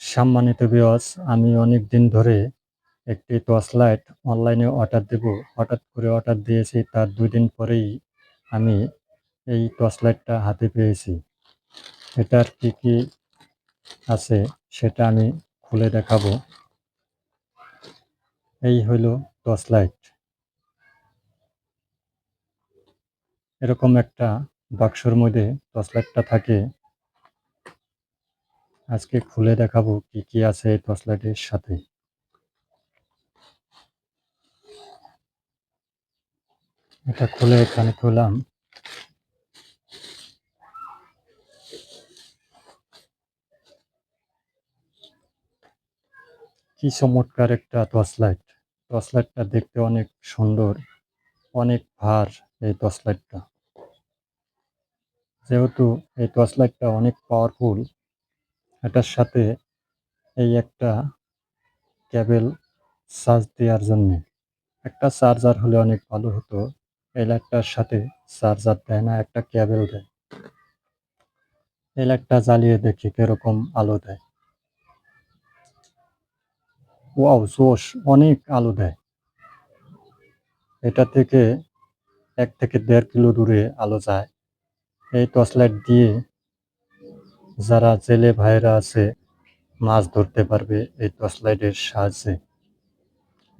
সম্মানিত ভিউয়ার্স আমি অনেক দিন ধরে একটি টর্চ লাইট অনলাইনে অর্ডার দেব। হঠাৎ করে অর্ডার দিয়েছি, তার দুই দিন পরেই আমি এই টর্চ লাইটটা হাতে পেয়েছি। এটার কি কি আছে সেটা আমি খুলে দেখাবো। এই হলো টর্চ লাইট এরকম একটা বাক্সর মধ্যে টর্চ লাইটটা থাকে। আজকে খুলে দেখাবো কি কি আছে এই টর্চ লাইটের সাথে। এটা খুলে এখানে খুললাম। কি চমৎকার একটা টর্চ লাইট টর্চ লাইটটা দেখতে অনেক সুন্দর, অনেক ভার এই টর্চ লাইটটা যেহেতু এই টর্চ লাইটটা অনেক পাওয়ারফুল এটার সাথে এই একটা কেবল চার্জ দেওয়ার জন্য। একটা চার্জার হলে অনেক ভালো হতো। এই লাইটটার সাথে চার্জার দেয় না, একটা কেবল দেয়। এই লাইটটা জ্বালিয়ে দেখি কীরকম আলো দেয়। ওয়াও, জোশ, অনেক আলো দেয়। এটা থেকে এক থেকে দেড় কিলো দূরে আলো যায়। এই টর্চ লাইট দিয়ে যারা জেলে ভাইরা আছে, মাছ ধরতে পারবে এই টর্চ লাইটের সাহায্যে।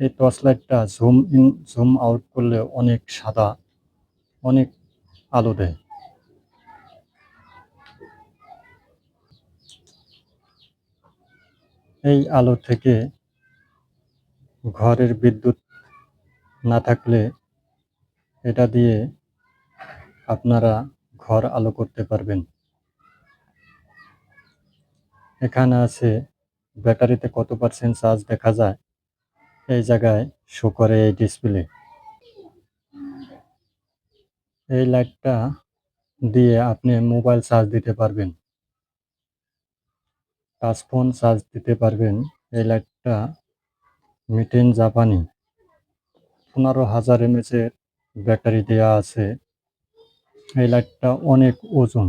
এই টর্চ লাইটটা জুম ইন জুম আউট করলে অনেক সাদা, অনেক আলো দেয়। এই আলো থেকে ঘরের বিদ্যুৎ না থাকলে এটা দিয়ে আপনারা ঘর আলো করতে পারবেন। এখানে আছে ব্যাটারিতে কত পার্সেন্ট চার্জ দেখা যায়? এই জায়গায় শো করে এই ডিসপ্লে এই লাইটটা দিয়ে আপনি মোবাইল চার্জ দিতে পারবেন। টাচ ফোন চার্জ দিতে পারবেন। এই লাইটটা মিটেন জাপানি পনেরো হাজার এমএচের ব্যাটারি দেওয়া আছে। এই লাইটটা অনেক ওজন।